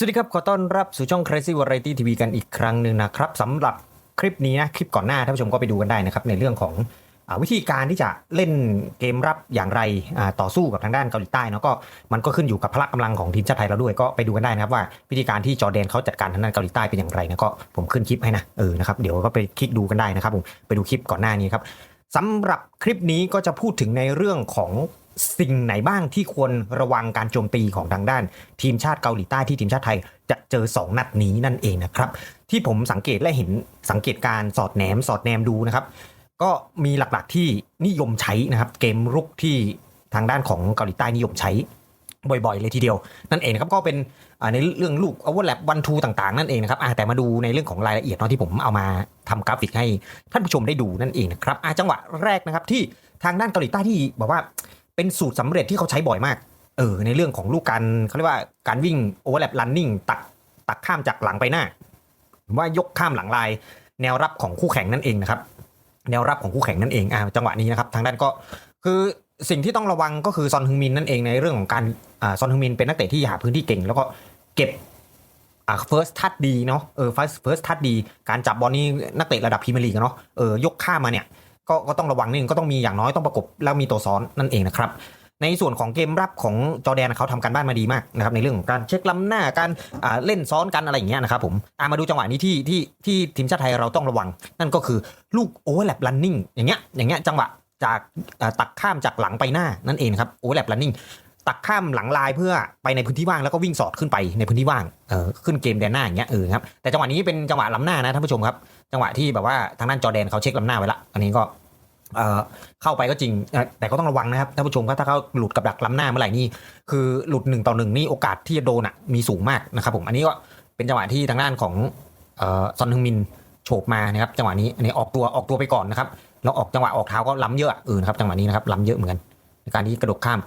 สวัสดีครับ ขอต้อนรับสู่ช่อง Crazy Variety TV กันอีกครั้งหนึ่งนะครับสำหรับคลิปนี้นะ คลิปก่อนหน้าท่านผู้ชมก็ไปดูกันได้นะครับ ในเรื่องของอวิธีการที่จะเล่นเกมรับอย่างไรต่อสู้กับทางด้านเกาหลีใต้เนาะก็มันก็ขึ้นอยู่กับพละกำลังของทีมชาติไทยเราด้วยก็ไปดูกันได้นะครับว่าวิธีการที่จอแดนเขาจัดการทางด้านเกาหลีใต้เป็นอย่างไรนะก็ผมขึ้นคลิปให้นะเออนะครับเดี๋ยวก็ไปคลิกดูกันได้นะครับผมไปดูคลิปก่อนหน้านี้ครับสำหรับคลิปนี้ก็จะพูดถึงในเรื่องของ สิ่งไหนบ้างที่ควรระวังการโจมตีของทางด้าน ทีมชาติเกาหลีใต้ที่ทีมชาติไทยจะเจอ 2 นัดนี้นั่นเองนะครับ ที่ผมสังเกตและเห็นสังเกตการสอดแนมสอดแนมดูนะครับ ก็มีหลักๆที่นิยมใช้นะครับเกมรุกที่ทางด้านของเกาหลีใต้นิยมใช้บ่อยๆ เลยทีเดียว นั่นเองครับก็เป็นในเรื่องลูก overlap one two ต่างๆ นั่นเองนะครับอ่าแต่มาดูในเรื่องของรายละเอียดเนาะที่ผมเอามาทำกราฟิกให้ท่านผู้ชมได้ดูนั่นเองนะครับจังหวะแรกนะครับที่ทางด้านเกาหลีใต้ที่บอกว่า เป็นสูตรสำเร็จที่เขาใช้บ่อยมาก เออ ในเรื่องของลูกการเขาเรียกว่าการวิ่ง overlap running ตักตักข้ามจากหลังไปหน้า ว่ายกข้ามหลังลาย แนวรับของคู่แข่งนั่นเองนะครับ แนวรับของคู่แข่งนั่นเองอ่าจังหวะนี้นะครับ ทางด้านก็คือสิ่งที่ต้องระวังก็คือซอนฮึงมินนั่นเองในเรื่องของการอ่าซอนฮึงมินเป็นนักเตะที่หาพื้นที่เก่ง แล้วก็เก็บอ่า first touch ดีเนาะเออ first first touch ดี การจับบอลนี่นักเตะระดับพรีเมียร์ลีกเนาะเออยกข้ามมาเนี่ย ก็ก็ต้องระวังนิดนึงก็ต้องมีอย่างน้อยต้องประกบแล้วมีตัวซ้อนนั่นเองนะครับในส่วนของเกมรับของจอแดนเขาทำการบ้านมาดีมากนะครับในเรื่องของการเช็คล้ำหน้าการเล่นซ้อนกันอะไรอย่างเงี้ยนะครับผมอามาดูจังหวะนี้ที่ที่ที่ทีมชาติไทยเราต้องระวัง นั่นก็คือลูกโอเวอร์แลปลันนิ่งอย่างเงี้ยอย่างเงี้ยจังหวะจากตักข้ามจากหลังไปหน้านั่นเองครับโอเวอร์แลปลันนิ่งตักข้ามหลังลายเพื่อไปในพื้นที่ว่างแล้วก็วิ่งสอดขึ้นไปในพื้นที่ว่างเออขึ้นเกมแดนหน้าอย่างเงี้ยเออครับแต่จังหวะนี้เป็นจังหวะล้ำหน้านะท่านผู้ชมครับจังหวะที่แบบว่าทางด้านจอแดนเขาเช็คล้ำหน้าไว้ละอันนี้ก็ เข้าไปก็จริง แต่ก็ต้องระวังนะครับท่านผู้ชมครับถ้าเขาหลุดกับดักล้ำหน้าเมื่อไหร่นี่คือหลุดหนึ่งต่อหนึ่งนี่โอกาสที่จะโดนอะมีสูงมากนะครับผมอันนี้ก็เป็นจังหวะที่ทางด้านของอซอนฮึงมินโฉบมานะครับจังหวะนี้อันนี้ออกตัวออกตัวไปก่อนนะครับแล้วออกจังหวะออกเท้าก็ล้ำเยอะเออนครับจังหวะนี้นะครับล้ำเยอะเหมือนกันในการที่กระโดดข้าม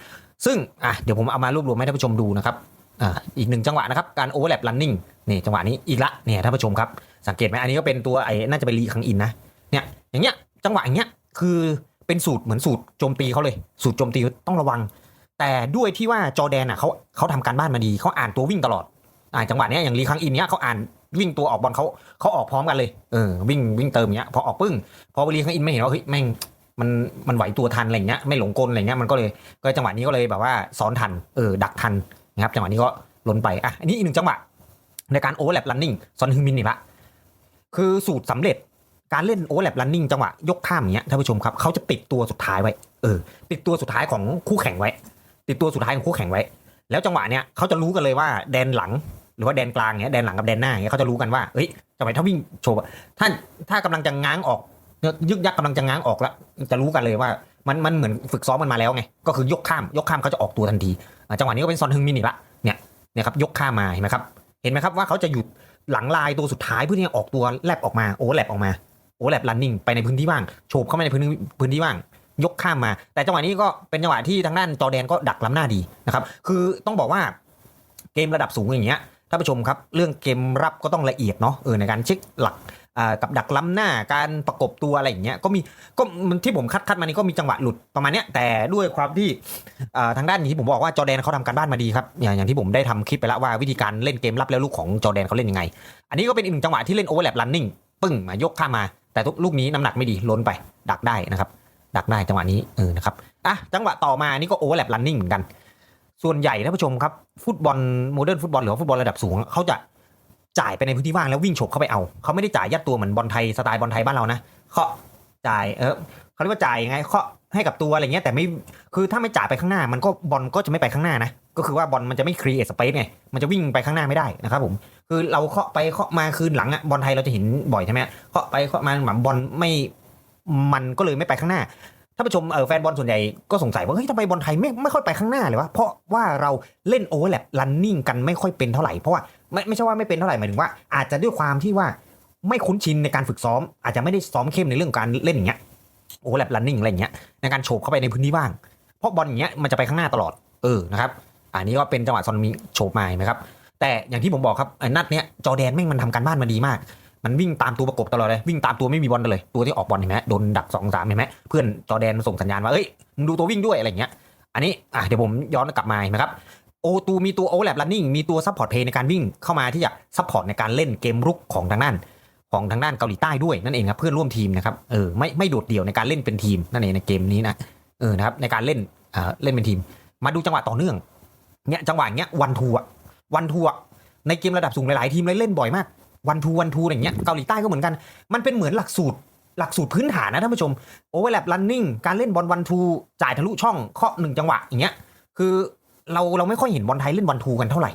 ซึ่งอะเดี๋ยวผมเอามารวบรวมให้ท่านผู้ชมดูนะครับอ่าอีกหนึ่งจังหวะนะครับการโอเวอร์แลปลันนิ่งนี่จังหวะนี้อีกละเนี่ยท่านผู้ชมครับสังเกตไหมอันนี้ก็เป็นตัวไอ้น่าจะเป็นรีคังอินนะเนี่ยอย่างเงี้ยจังหวะอย่างเงี้ย คือเป็นสูตรเหมือนสูตรโจมตีเขาเลย สูตรโจมตีต้องระวัง แต่ด้วยที่ว่าจอแดนอะเขาเขาทำการบ้านมาดีเขาอ่านตัววิ่งตลอดอ่าจังหวะเนี้ยอย่างรีคังอินเนี้ยเขาอ่านวิ่งตัวออกบอลเขาเขาออกพร้อมกันเลยเออวิ่งวิ่งเติมเนี้ยพอออกปึ้งพอรีคังอินไม่เห็นว่าเฮ้ยแม่งมันมันไหวตัวทันอะไรเงี้ยไม่หลงกลอะไรเงี้ยมันก็เลยก็จังหวะนี้ก็เลยแบบว่าซ้อนทันเออดักทันนะครับจังหวะนี้ก็ล้นไปอะอันนี้อีกหนึ่งจังหวะในการโอเวอร์แลปลันนิ่งซอนฮึงมินนี่ละคือสูตรสำเร็จ การเล่นโอเวอร์แลปลันนิ่งจังหวะยกข้ามอย่างเงี้ยท่านผู้ชมครับเขาจะติดตัวสุดท้ายไว้เออติดตัวสุดท้ายของคู่แข่งไว้ ติดตัวสุดท้ายของคู่แข่งไว้ แล้วจังหวะเนี้ยเขาจะรู้กันเลยว่าแดนหลังหรือว่าแดนกลางเนี้ยแดนหลังกับแดนหน้าเนี้ยเขาจะรู้กันว่าเฮ้ยจังหวะถ้าวิ่งโชว์อะถ้าถ้ากำลังจะง้างออกยึกยักกำลังจะง้างออกแล้วจะรู้กันเลยว่ามันมันเหมือนฝึกซ้อมมันมาแล้วไงก็คือยกข้ามยกข้ามเขาจะออกตัวทันทีจังหวะนี้ก็เป็นซอนฮึงมินอีกละเนี่ยเนี่ยครับยกข้ามมาเห็นไหมครับเห็นไหมครับว่าเขาจะหยุดหลังลายตัวสุดท้ายเพื่อที่จะออกตัวแลบออกมาโอ้แลบออกมา โอแลบลันนิ่งไปในพื้นที่ว่างโฉบเข้ามาในพื้นที่พื้นที่ว่าง ยกข้ามมา แต่จังหวะนี้ก็เป็นจังหวะที่ทางด้านจอแดนก็ดักล้ำหน้าดีนะครับคือต้องบอกว่าเกมระดับสูงอย่างเงี้ยท่านผู้ชมครับเรื่องเกมรับก็ต้องละเอียดเนาะเออในการเช็คหลักกับดักล้ำหน้าการประกบตัวอะไรอย่างเงี้ยก็มีก็มันที่ผมคัดคัดมานี่ก็มีจังหวะหลุดประมาณเนี้ยแต่ด้วยความที่ทางด้านที่ผมบอกว่าจอแดนเขาทำการบ้านมาดีครับอย่างอย่างที่ผมได้ทำคลิปไปแล้วว่าวิธีการเล่นเกมรับแล้วลูกของจอแดนเขาเล่นยังไง อันนี้ก็เป็นอีกหนึ่งจังหวะที่เล่นโอเวอร์แลปลันนิ่งปึ้งมายกข้ามา แต่ทุกลูกนี้น้ำหนักไม่ดีล้นไป ดักได้นะครับ ดักได้จังหวะนี้เออนะครับอะจังหวะต่อมานี่ก็โอเวอร์แลปลันนิ่งเหมือนกัน ส่วนใหญ่ท่านผู้ชมครับฟุตบอลโมเดิร์นฟุตบอลหรือว่าฟุตบอลระดับสูงเขาจะจ่ายไปในพื้นที่ว่างแล้ววิ่งฉกเข้าไปเอา เขาไม่ได้จ่ายยัดตัวเหมือนบอลไทยสไตล์บอลไทยบ้านเรานะเขาจ่ายเออเขาเรียกว่าจ่ายยังไงเขา ให้กับตัวอะไรเงี้ยแต่ไม่คือถ้าไม่จ่ายไปข้างหน้า มันก็บอลก็จะไม่ไปข้างหน้านะก็คือว่าบอลมันจะไม่ครีเอทสเปซไงมันจะวิ่งไปข้างหน้าไม่ได้นะครับผมคือเราเคาะไปเคาะมาคืนหลังอะบอลไทยเราจะเห็นบ่อยใช่ไหมเคาะไปเคาะมาแบบบอลไม่มันก็เลยไม่ไปข้างหน้าถ้าผู้ชมเออแฟนบอลส่วนใหญ่ก็สงสัยว่าเฮ้ยทำไมบอลไทยไม่ไม่ค่อยไปข้างหน้าเลยวะเพราะว่าเราเล่นโอเวอร์แลปลันนิ่งกันไม่ค่อยเป็นเท่าไหร่เพราะว่าไม่ไม่ใช่ว่าไม่เป็นเท่าไหร่หมายถึงว่า อาจจะด้วยความที่ว่าไม่คุ้นชินในการฝึกซ้อม อาจจะไม่ได้ซ้อมเข้มในเรื่องการเล่นอย่างเงี้ย โอ้แลบลันนิ่งอะไรอย่างเงี้ยในการโฉบเข้าไปในพื้นที่ว่าง เพราะบอลอย่างเงี้ยมันจะไปข้างหน้าตลอดเออนะครับอันนี้ก็เป็นจังหวะซอนมีโฉบมาเห็นไหมครับแต่อย่างที่ผมบอกครับไอ้นัดเนี้ยจอแดนแม่งมันทำการบ้านมาดีมาก มันวิ่งตามตัวประกบตลอดเลยวิ่งตามตัวไม่มีบอลเลย ตัวที่ออกบอลเห็นไหมโดนดักสองสามเห็นไหมเพื่อนจอแดนส่งสัญญาณว่าเอ้ยมึงดูตัววิ่งด้วยอะไรเงี้ยอันนี้อะเดี๋ยวผมย้อนกลับมาเห็นไหมครับโอตูมีตัวโอแลบลันนิ่งมีตัวซัพพอร์ตเพย์ในการวิ่งเข้ามาที่จะซัพพอร์ตในการเล่นเกมรุกของทางด้าน ของทางด้านเกาหลีใต้ด้วยนั่นเองครับเพื่อนร่วมทีมนะครับเออไม่ไม่โดดเดี่ยวในการเล่นเป็นทีมนั่นเองในเกมนี้นะเออนะครับในการเล่นเอ่าเล่นเป็นทีม มาดูจังหวะต่อเนื่องเนี่ยจังหวะเนี้ยวันทัววันทัวในเกมระดับสูงหลายๆทีมเลยเล่นบ่อยมากวันทูวันทูอย่างเงี้ยเกาหลีใต้ก็เหมือนกัน มันเป็นเหมือนหลักสูตรหลักสูตรพื้นฐานนะท่านผู้ชมโอเวอร์แลปลันนิ่งการเล่นบอลวันทูจ่ายทะลุช่องเคาะหนึ่งจังหวะอย่างเงี้ยคือเราเราไม่ค่อยเห็นบอลไทยเล่นวันทูกันเท่าไหร่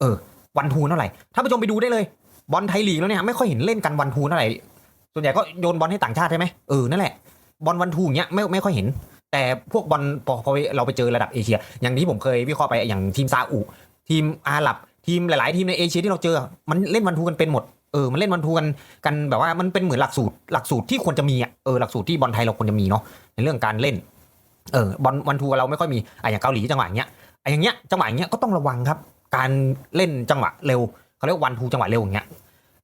เออวันทูเท่าไหร่ท่านผู้ชมไปดูได้เลย บอลไทยลีกแล้วเนี่ยไม่ค่อยเห็นเล่นกันวันทูเท่าไหร่ส่วนใหญ่ก็โยนบอลให้ต่างชาติใช่ไหมเออนั่นแหละบอลวันทูอย่างเงี้ยไม่ไม่ค่อยเห็น แต่พวกบอลพอเราไปเจอระดับเอเชีย อย่างที่ผมเคยวิเคราะห์ไปอย่างทีมซาอุทีมอาหรับทีมหลาย ๆ ทีมในเอเชียที่เราเจอ มันเล่นวันทูกันเป็นหมดเออมันเล่นวันทูกันกันแบบว่ามันเป็นเหมือนหลักสูตรหลักสูตรที่ควรจะมีอะเออหลักสูตรที่บอลไทยเราควรจะมีเนาะในเรื่องการเล่นเออบอลวันทูเราไม่ค่อยมีอะอย่างเกาหลีจังหวะอย่างเงี้ยอะอย่างเงี้ยจังหวะอย่างเงี้ยก็ต้องระวังครับ การเล่นจังหวะเร็วเขาเรียกวันทูจังหวะเร็วอย่างเงี้ย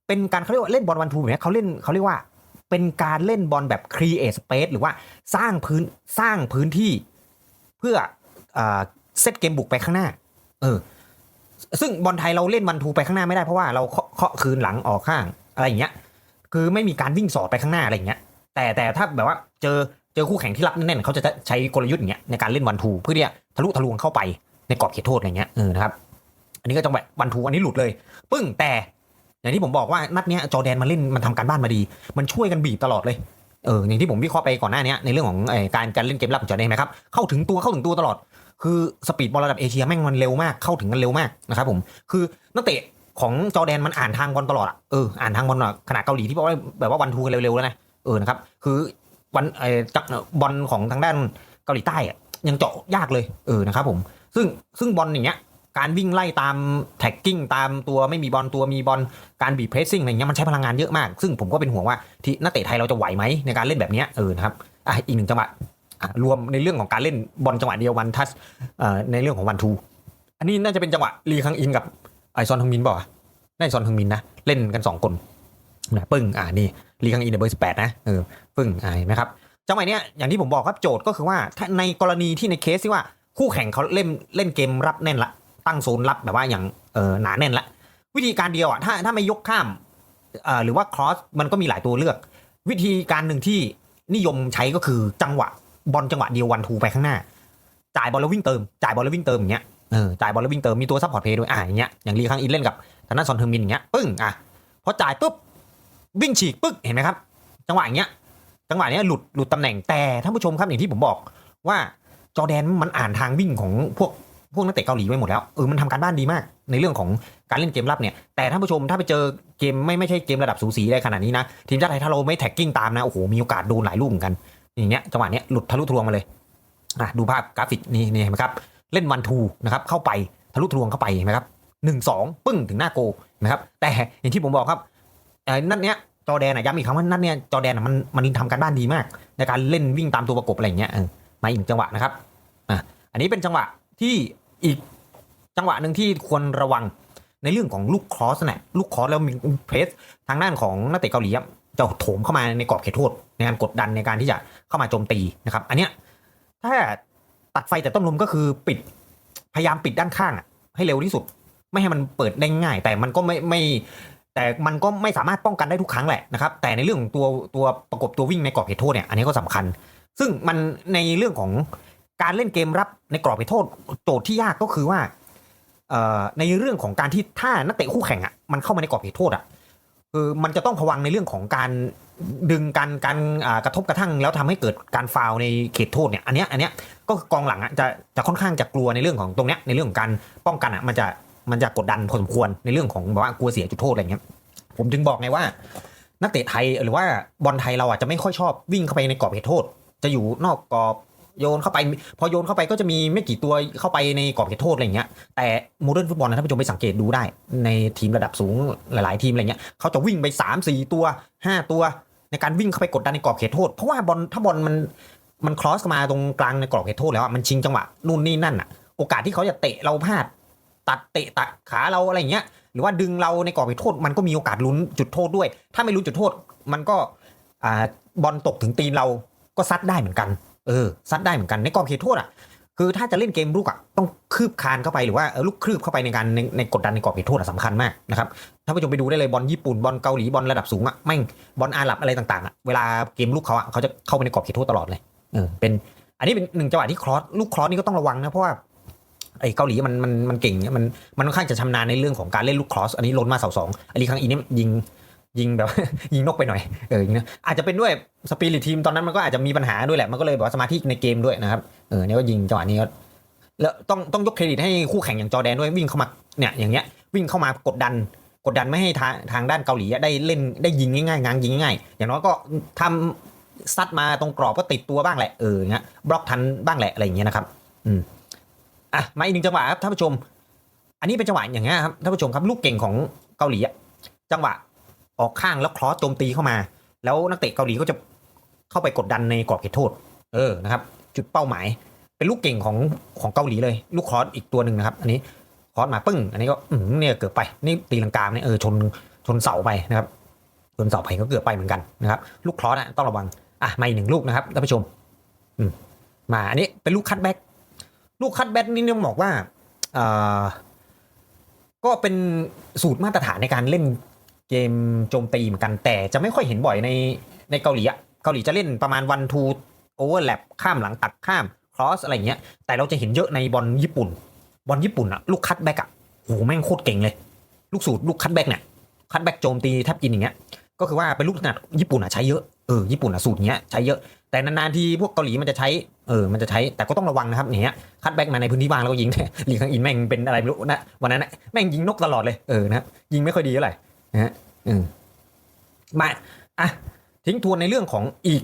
เป็นการเขาเรียกว่าเล่นบอลวันทูแบบเนี้ยเขาเล่นเขาเรียกว่า เป็นการเล่นบอลแบบ create space หรือว่าสร้างพื้นสร้างพื้นที่เพื่ออ่าเซตเกมบุกไปข้างหน้า เออ ซึ่งบอลไทยเราเล่นวันทูไปข้างหน้าไม่ได้เพราะว่าเราเคาะคืนหลังออกข้างอะไรอย่างเงี้ย คือไม่มีการวิ่งสอดไปข้างหน้าอะไรอย่างเงี้ย แต่แต่ถ้าแบบว่าเจอเจอคู่แข่งที่รับแน่นๆเขาจะใช้กลยุทธ์อย่างเงี้ยในการเล่นวันทูเพื่อที่จะทะลุทะลวงเข้าไปในกรอบเขตโทษอะไรเงี้ยเออนะครับ อันนี้ก็จังหวะวันทูอันนี้หลุดเลย ปึ้งแต่ อย่างที่ผมบอกว่านัดเนี้ยจอแดนมาเล่นมันทำการบ้านมาดี มันช่วยกันบีบตลอดเลยเอออย่างที่ผมวิเคราะห์ไปก่อนหน้านี้ในเรื่องของอการการเล่นเกมรับของจอแดนนะครับเข้าถึงตัวเข้าถึงตัวตลอด คือสปีดบอลระดับเอเชียแม่งมันเร็วมากเข้าถึงกันเร็วมากนะครับผมคือนักเตะของจอแดนมันอ่านทางบอลตลอดอะเอออ่านทางบอลขนาดเกาหลีที่บอกว่าแบบว่าวันทูกันเร็วๆแล้วนะเออนะครับคือวันไอ้จักบอลของทางด้านเกาหลีใต้อะยังเจาะยากเลยเออนะครับผมซึ่งซึ่งบอลอย่างเงี้ย การวิ่งไล่ตามแท็กกิ้งตามตัวไม่มีบอลตัวมีบอลการบีบเพรสซิ่งอะไรเงี้ยมันใช้พลังงานเยอะมาก ซึ่งผมก็เป็นห่วงว่าที่นักเตะไทยเราจะไหวไหมในการเล่นแบบนี้เออนะครับอะอีกหนึ่งจังหวะรวมในเรื่องของการเล่นบอลจังหวะเดียววันทัชเอ่อในเรื่องของวันทูอันนี้น่าจะเป็นจังหวะลีคังอินกับไอซอนฮึงมินบอกได้ซอนฮึงมินนะเล่นกันสองคนนะปึ้งอ่านี่ลีคังอินเบอร์สิบแปดนะเออปึ้งอ่าเห็นไหมครับจังหวะเนี้ยอย่างที่ผมบอกครับโจทย์ก็คือว่าถ้าในกรณีที่ในเคสที่ว่าคู่แข่งเขาเล่นเล่นเกมรับแน่นละ ตั้งโซนรับแบบว่าอย่างเออหนาแน่นละวิธีการเดียวอะถ้าถ้าไม่ยกข้ามเอ่อหรือว่าครอสมันก็มีหลายตัวเลือก วิธีการหนึ่งที่นิยมใช้ก็คือจังหวะบอลจังหวะเดียววันทูไปข้างหน้า จ่ายบอลแล้ววิ่งเติม จ่ายบอลแล้ววิ่งเติมอย่างเงี้ยเออจ่ายบอลแล้ววิ่งเติมมีตัวซัพพอร์ตเพย์ด้วยอ่าอย่างเงี้ยอย่างลีคังอินเล่นกับทางด้านซอนเทอร์มินอย่างเงี้ยปึ้งอะพอจ่ายปุ๊บวิ่งฉีกปึ๊กเห็นไหมครับ จังหวะอย่างเงี้ยจังหวะเนี้ยหลุดหลุดตำแหน่งแต่ท่านผู้ชมครับอย่างที่ผมบอกว่าจอแดนมันอ่านทางวิ่งของพวก พวกนักเตะเกาหลีไว้หมดแล้วเออมันทำการบ้านดีมาก ในเรื่องของการเล่นเกมรับเนี่ยแต่ท่านผู้ชมถ้าไปเจอเกมไม่ไม่ใช่เกมระดับสูสีได้ขนาดนี้นะทีมชาติไทยถ้าเราไม่แท็กกิ้งตามนะโอ้โหมีโอกาสโดนหลายลูกเหมือนกันอย่างเงี้ยจังหวะเนี้ยหลุดทะลุทะลวงมาเลยอะดูภาพกราฟิกนี่นี่เห็นไหมครับเล่นวันทูนะครับเข้าไปทะลุทะลวงเข้าไปเห็นไหมครับหนึ่งสองปึ้งถึงหน้าโกนะครับแต่อย่างที่ผมบอกครับเอ่อนัดเนี้ยจอแดนอะย้ำอีกครั้งว่านัดเนี้ยจอแดนอะมันมันทำการบ้านดีมาก ในการเล่นวิ่งตามตัวประกบอะไรอย่างเงี้ยมาอีกจังหวะนะครับอะอันนี้เป็นจังหวะที่ อีกจังหวะหนึ่งที่ควรระวังในเรื่องของลูกครอสเนี่ยลูกครอสแล้วมีเพรสทางด้านของนักเตะเกาหลีจะโถมเข้ามาในกรอบเขตโทษในการกดดันในการที่จะเข้ามาโจมตีนะครับ อันเนี้ยถ้าตัดไฟแต่ต้นลมก็คือปิดพยายามปิดด้านข้างให้เร็วที่สุด ไม่ให้มันเปิดได้ง่าย แต่มันก็ไม่ไม่แต่มันก็ไม่สามารถป้องกันได้ทุกครั้งแหละนะครับ แต่ในเรื่องของตัวตัวประกบตัววิ่งในกรอบเขตโทษเนี่ยอันนี้ก็สำคัญ ซึ่งมันในเรื่องของ การเล่นเกมรับในกรอบเขตโทษโจทย์ที่ยากก็คือว่าในเรื่องของการที่ถ้านักเตะคู่แข่งอะมันเข้ามาในกรอบเขตโทษอะคือมันจะต้องระวังในเรื่องของการดึงการการกระทบกระทั่ง แล้วทำให้เกิดการฟาวในเขตโทษเนี่ยอันเนี้ยอันเนี้ยก็คือกองหลังอะจะจะค่อนข้างจะกลัวในเรื่องของตรงเนี้ยในเรื่องของการป้องกันอะมันจะมันจะกดดันพอสมควรในเรื่องของแบบว่ากลัวเสียจุดโทษอะไรเงี้ยผมถึงบอกไงว่า นักเตะไทยหรือว่าบอลไทยเราอะจะไม่ค่อยชอบวิ่งเข้าไปในกรอบเขตโทษ จะอยู่นอกกรอบ โยนเข้าไป พอโยนเข้าไปก็จะมีไม่กี่ตัวเข้าไปในกรอบเขตโทษอะไรเงี้ยแต่โมเดิร์นฟุตบอลนะท่านผู้ชมไปสังเกตดูได้ ในทีมระดับสูงหลาย ๆ ทีมอะไรเงี้ยเขาจะวิ่งไป 3 4 ตัว 5 ตัว ในการวิ่งเข้าไปกดดันในกรอบเขตโทษ เพราะว่าบอลถ้าบอลมันมันครอสมาตรงกลางในกรอบเขตโทษแล้วมันชิงจังหวะนู่นนี่นั่นอะโอกาสที่เขาจะเตะเราพลาด ตัดเตะตัดขาเราอะไรเงี้ยหรือว่าดึงเราในกรอบเขตโทษ มันก็มีโอกาสลุ้นจุดโทษด้วย ถ้าไม่ลุ้นจุดโทษมันก็อบอลตกถึงตีนเราก็ซัดได้เหมือนกัน เออซัดได้เหมือนกันในกรอบเขตโทษอะคือถ้าจะเล่นเกมลุกอะต้องคืบคานเข้าไปหรือว่าลูกคืบเข้าไปในการในในกดดันในกรอบเขตโทษอะสำคัญมากนะครับถ้าผู้ชมไปดูได้เลยบอลญี่ปุ่นบอลเกาหลีบอลระดับสูงอะแม่งบอลอาหรับอะไรต่างๆอะเวลาเกมลุกเขาอะเขาจะเข้าไปในกรอบเขตโทษตลอดเลยเออเป็นอันนี้เป็นหนึ่งจังหวะที่ครอสลูกครอสนี่ก็ต้องระวังนะเพราะว่าไอ้เกาหลีมันมันมันเก่งเนี่ยมันมันค่อนข้างจะชำนาญในเรื่องของการเล่นลูกครอสอันนี้ล้นมาเสาสองอันนี้ครั้งอีนี่ยิง ยิงแบบ ยิงนกไปหน่อยเอออย่างนะอาจจะเป็นด้วยสปิริตทีมตอนนั้นมันก็อาจจะมีปัญหาด้วยแหละมันก็เลยแบบว่าสมาธิในเกมด้วยนะครับเออเนี่ยก็ยิงจังหวะนี้ก็แล้วต้องต้องยกเครดิตให้คู่แข่งอย่างจอแดนด้วยวิ่งเข้ามาเนี่ยอย่างเงี้ยวิ่งเข้ามากดดันกดดันไม่ให้ทางทางด้านเกาหลีได้เล่นได้ยิงง่ายๆง้างยิงง่ายๆอย่างน้อยก็ทำซัดมาตรงกรอบก็ติดตัวบ้างแหละเอออย่างเงี้ยบล็อกทันบ้างแหละอะไรอย่างเงี้ยนะครับ อืมอะมาอีกหนึ่งจังหวะครับท่านผู้ชม อันนี้เป็นจังหวะอย่างเงี้ยครับท่านผู้ชมครับลูกเก่งของเกาหลีจังหวะ ออกข้างแล้วครอสโจมตีเข้ามา แล้วนักเตะเกาหลีก็จะเข้าไปกดดันในกรอบเขตโทษ เออนะครับ จุดเป้าหมาย เป็นลูกเก่งของของเกาหลีเลย ลูกคอร์สอีกตัวหนึ่งนะครับ อันนี้คอร์สมาปึ้ง อันนี้ก็อื้อหือเนี่ยเกือบไปนี่ตีลังกาเนี่ยเออชนชนเสาไปนะครับชนเสาไปก็เกือบไปเหมือนกันนะครับ ลูกคอร์สอะต้องระวังอะมาอีกหนึ่งลูกนะครับท่านผู้ชมอืมมาอันนี้เป็นลูกคัตแบ็กลูกคัตแบ็กนี่ต้องบอกว่าเอ่อก็เป็นสูตรมาตรฐานในการเล่น เกมโจมตีเหมือนกันแต่จะไม่ค่อยเห็นบ่อยในในเกาหลีอะเกาหลีจะเล่นประมาณวันทูโอเวอร์แลปข้ามหลังตัดข้ามครอสอะไรเงี้ยแต่เราจะเห็นเยอะในบอลญี่ปุ่น บอลญี่ปุ่นอะลูกคัตแบ็กอะโหแม่งโคตรเก่งเลย ลูกสูตรลูกคัตแบ็กเนี่ยคัตแบ็กโจมตีแทบกินอย่างเงี้ยก็คือว่าเป็นลูกถนัดญี่ปุ่นอะใช้เยอะเออญี่ปุ่นอะสูตรเงี้ยใช้เยอะแต่นานๆทีพวกเกาหลีมันจะใช้เออมันจะใช้แต่ก็ต้องระวังนะครับอย่างเงี้ยคัตแบ็กมาในพื้นที่บางแล้วก็ยิงหลีกทางอินแม่งเป็นอะไรไม่รู้นะวันนั้นนะแม่งยิงนกตลอดเลยเออนะยิงไม่ค่อยดีเท่าไหร่ นะฮะอืมมาอะทิ้งทวนในเรื่องของอีก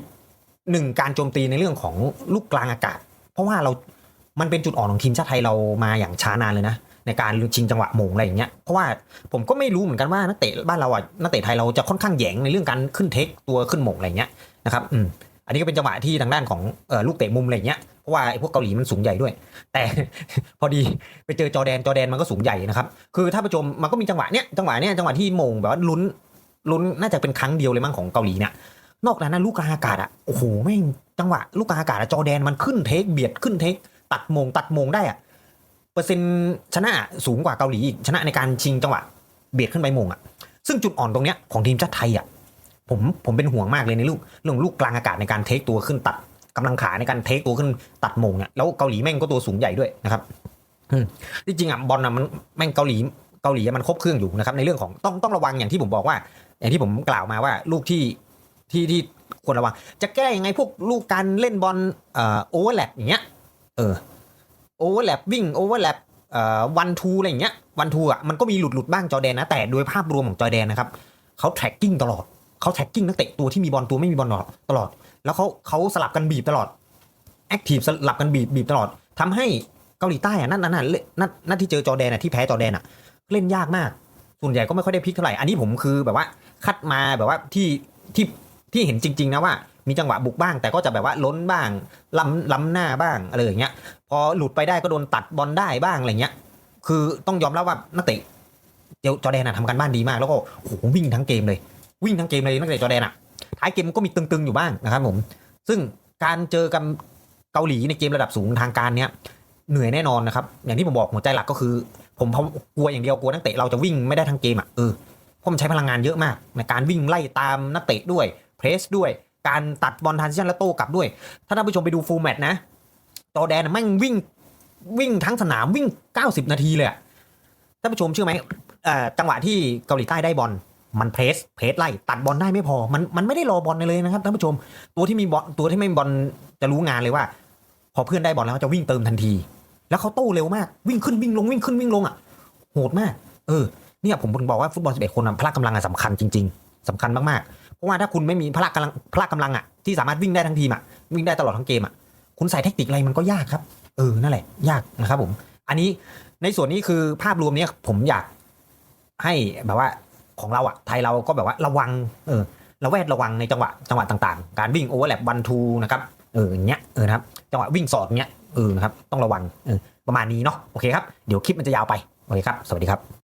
หนึ่งการโจมตีในเรื่องของลูกกลางอากาศ เพราะว่าเรา มันเป็นจุดอ่อนของทีมชาติไทยเรามาอย่างช้านานเลยนะในการชิงจังหวะโมงอะไรอย่างเงี้ย เพราะว่าผมก็ไม่รู้เหมือนกันว่านักเตะบ้านเราอะนักเตะไทยเราจะค่อนข้างแหยงในเรื่องการขึ้นเทคตัวขึ้นโมงอะไรเงี้ยนะครับ อืม อันนี้ก็เป็นจังหวะที่ทางด้านของออลูกเตะมุมอะไรเงี้ย ว่าไอ้พวกเกาหลีมันสูงใหญ่ด้วย แต่พอดีไปเจอจอแดนจอแดนมันก็สูงใหญ่นะครับ คือถ้าประชมมันก็มีจังหวะเนี้ยจังหวะเนี้ยจังหวะที่โมงแบบว่าลุ้นลุ้นน่าจะเป็นครั้งเดียวเลยมั้งของเกาหลีเนี่ยนอกจากนั้นลูกกลางอากาศอะโอ้โหแม่งจังหวะลูกกลางอากาศอะจอแดนมันขึ้นเทคเบียดขึ้นเทคตัดโมงตัดโมงได้อะเปอร์เซ็นต์ชนะสูงกว่าเกาหลีอีกชนะในการชิงจังหวะเบียดขึ้นไปโมงอะซึ่งจุดอ่อนตรงเนี้ยของทีมชาติไทยอะผมผมเป็นห่วงมากเลยในลูกเรื่องลูกกลางอากาศในการเทคตัวขึ้นตัด กำลังขาในการเทคตัวขึ้นตัดมงเนี่ยแล้วเกาหลีแม่งก็ตัวสูงใหญ่ด้วยนะครับที่จริงอะบอลอะมันแม่งเกาหลีเกาหลีอะมันครบเครื่องอยู่นะครับในเรื่องของต้องต้องระวังอย่างที่ผมบอกว่า อย่างที่ผมกล่าวมาว่าลูกที่ที่ที่ควรระวัง จะแก้ยังไงพวกลูกการเล่นบอลเอ่อโอเวอร์แลปอย่างเงี้ยเออโอเวอร์แลปวิ่งโอเวอร์แลปเอ่อวันทูอะไรอย่างเงี้ยวันทูอะมันก็มีหลุดหลุดบ้างจอแดนนะ แต่โดยภาพรวมของจอแดนนะครับเขาแทร็กกิ้งตลอดเขาแทร็กกิ้งนักเตะตัวที่มีบอลตัวไม่มีบอลตลอด แล้วเขาเขาสลับกันบีบตลอดแอคทีฟสลับกันบีบบีบตลอดทำให้เกาหลีใต้อะนั่นนั่นนั่นนั่นนั่นที่เจอจอแดนอะที่แพ้จอแดนอะเล่นยากมาก ส่วนใหญ่ก็ไม่ค่อยได้พลิกเท่าไหร่ อันนี้ผมคือแบบว่าคัดมาแบบว่าที่ที่ที่เห็นจริง ๆ นะว่ามีจังหวะบุกบ้าง แต่ก็จะแบบว่าล้นบ้างล้ำล้ำหน้าบ้างอะไรอย่างเงี้ยพอหลุดไปได้ก็โดนตัดบอลได้บ้างอะไรเงี้ย คือต้องยอมรับว่านักเตะเดี๋ยวจอแดนอะทำการบ้านดีมากแล้วก็โอ้โหวิ่งทั้งเกมเลย วิ่งทั้งเกมเลยนักเตะจอแดนอะ ท้ายเกมก็มีตึงๆอยู่บ้างนะครับผมซึ่งการเจอกับเกาหลีในเกมระดับสูงทางการเนี้ยเหนื่อยแน่นอนนะครับ อย่างที่ผมบอกหัวใจหลักก็คือ ผมกลัวอย่างเดียวกลัวนักเตะเราจะวิ่งไม่ได้ทั้งเกมอะเออเพราะมันใช้พลังงานเยอะมาก ในการวิ่งไล่ตามนักเตะด้วยเพรสด้วย การตัดบอลทานซิชันแล้วโต้กลับด้วย ถ้าท่านผู้ชมไปดูฟูลแมตช์นะจอแดนแม่งวิ่งวิ่งทั้งสนามวิ่ง 90 นาทีเลยท่านผู้ชมเชื่อไหมอ่อจังหวะที่เกาหลีใต้ได้บอล มันเพรสเพรสไล่ตัดบอลได้ไม่พอ มันมันไม่ได้รอบอลเลยนะครับท่านผู้ชม ตัวที่มีบอลตัวที่ไม่มีบอลจะรู้งานเลยว่า พอเพื่อนได้บอลแล้วจะวิ่งเติมทันที แล้วเขาโต้เร็วมากวิ่งขึ้นวิ่งลงวิ่งขึ้นวิ่งลงอะโหดมาก เออเนี่ยผมถึงบอกว่าฟุตบอล11คนอะพละกำลังอะสำคัญจริง ๆสำคัญมากๆเพราะว่าถ้าคุณไม่มีพละกำลังพละกำลังอะที่สามารถวิ่งได้ทั้งทีมอะวิ่งได้ตลอดทั้งเกมอะคุณใส่เทคนิคอะไรมันก็ยากครับ เออนั่นแหละ ยากนะครับผม อันนี้ในส่วนนี้คือภาพรวมเนี้ยผมอยากให้แบบว่า ของเราอะไทยเราก็แบบว่าระวังเออระแวดระวังในจังหวะจังหวะต่างๆ การวิ่งโอเวอร์แลปวันทูนะครับเออเนี้ยเออนะครับจังหวะวิ่งสอดเนี้ยเออนะครับต้องระวังเออประมาณนี้เนาะโอเคครับเดี๋ยวคลิปมันจะยาวไปโอเคครับสวัสดีครับ